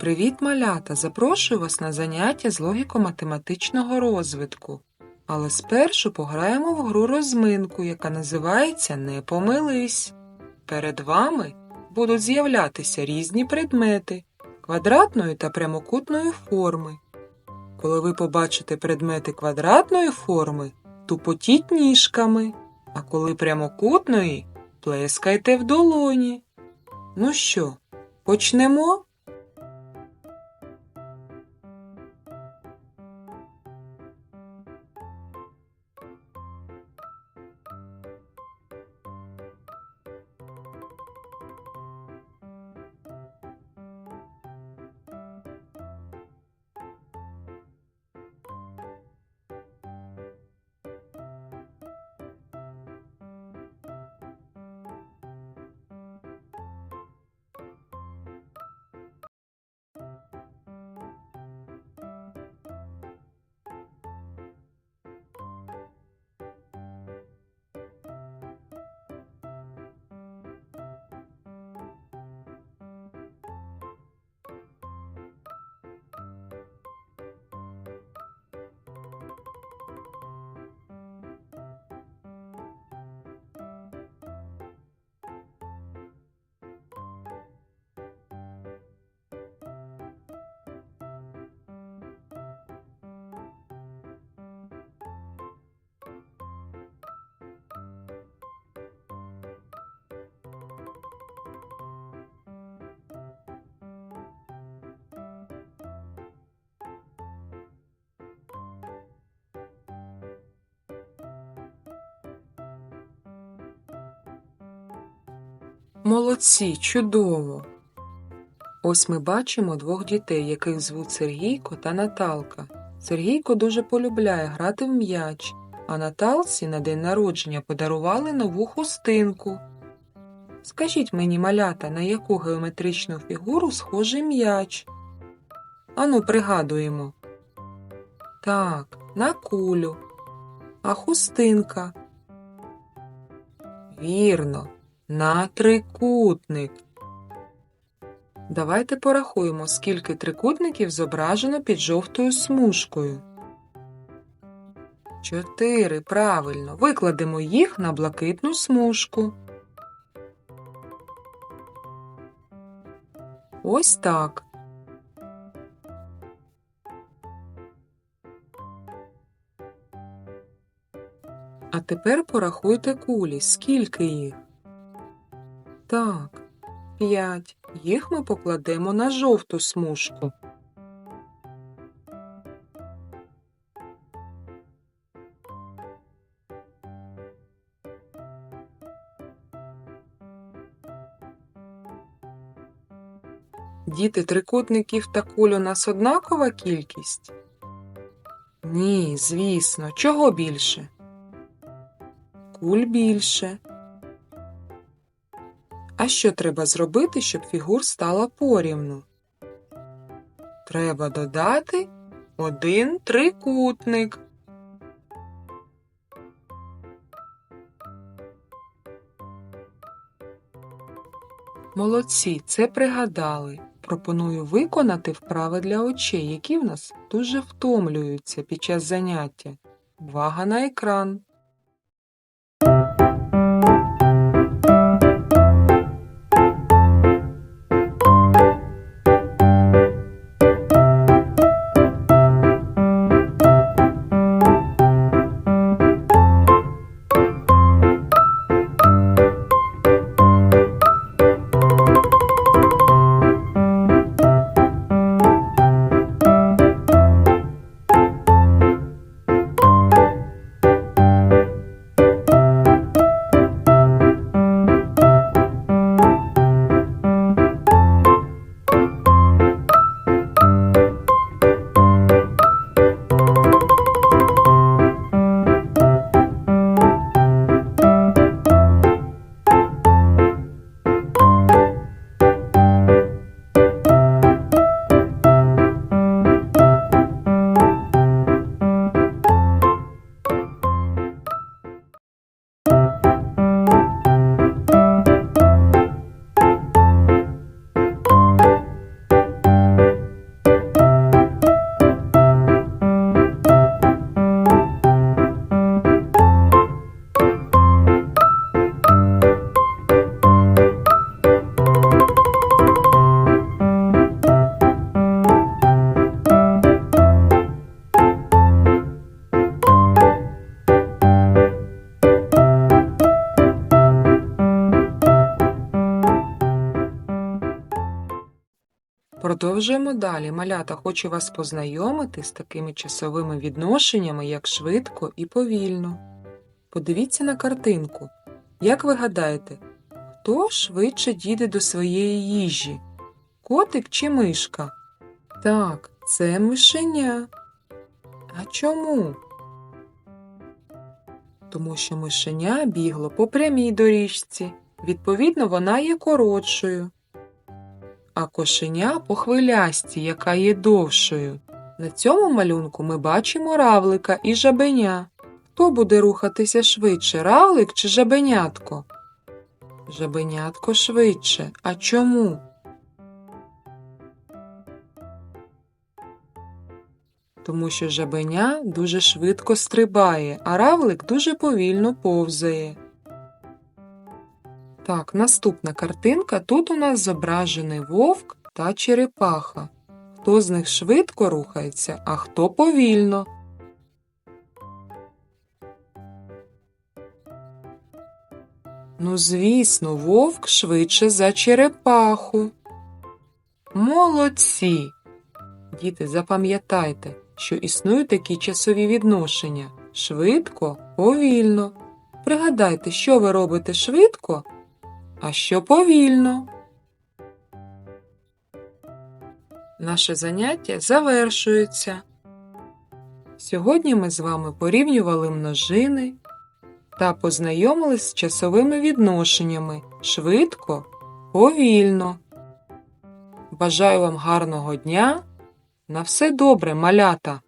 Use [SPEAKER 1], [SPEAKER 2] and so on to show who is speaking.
[SPEAKER 1] Привіт, малята! Запрошую вас на заняття з логіко-математичного розвитку. Але спершу пограємо в гру розминку, яка називається Не помились. Перед вами будуть з'являтися різні предмети квадратної та прямокутної форми. Коли ви побачите предмети квадратної форми, тупотіть ніжками, а коли прямокутної, плескайте в долоні. Ну що, почнемо? Молодці, чудово! Ось ми бачимо двох дітей, яких звуть Сергійко та Наталка. Сергійко дуже полюбляє грати в м'яч, а Наталці на день народження подарували нову хустинку. Скажіть мені, малята, на яку геометричну фігуру схожий м'яч? Ану, пригадуємо. Так, на кулю. А хустинка. Вірно, на трикутник. Давайте порахуємо, скільки трикутників зображено під жовтою смужкою. Чотири. Правильно. Викладемо їх на блакитну смужку. Ось так. А тепер порахуйте кулі. Скільки їх? Так, п'ять. Їх ми покладемо на жовту смужку. Діти трикутників та куль у нас однакова кількість? Ні, звісно. Чого більше? Куль більше. А що треба зробити, щоб фігур стала порівну? Треба додати один трикутник. Молодці, це пригадали. Пропоную виконати вправи для очей, які в нас дуже втомлюються під час заняття. Увага на екран. Продовжуємо далі. Малята, хочу вас познайомити з такими часовими відношеннями, як швидко і повільно. Подивіться на картинку. Як ви гадаєте, хто швидше дійде до своєї їжі? Котик чи мишка? Так, це мишеня. А чому? Тому що мишеня бігло по прямій доріжці. Відповідно, вона є коротшою. А кошеня по хвилясті, яка є довшою. На цьому малюнку ми бачимо равлика і жабеня. Хто буде рухатися швидше, равлик чи жабенятко? Жабенятко швидше. А чому? Тому що жабеня дуже швидко стрибає, а равлик дуже повільно повзає. Так, наступна картинка. Тут у нас зображений вовк та черепаха. Хто з них швидко рухається, а хто повільно. Ну, звісно, вовк швидше за черепаху. Молодці! Діти, запам'ятайте, що існують такі часові відношення швидко, повільно. Пригадайте, що ви робите швидко, а що повільно. Наше заняття завершується. Сьогодні ми з вами порівнювали множини та познайомились з часовими відношеннями швидко, повільно. Бажаю вам гарного дня. На все добре, малята!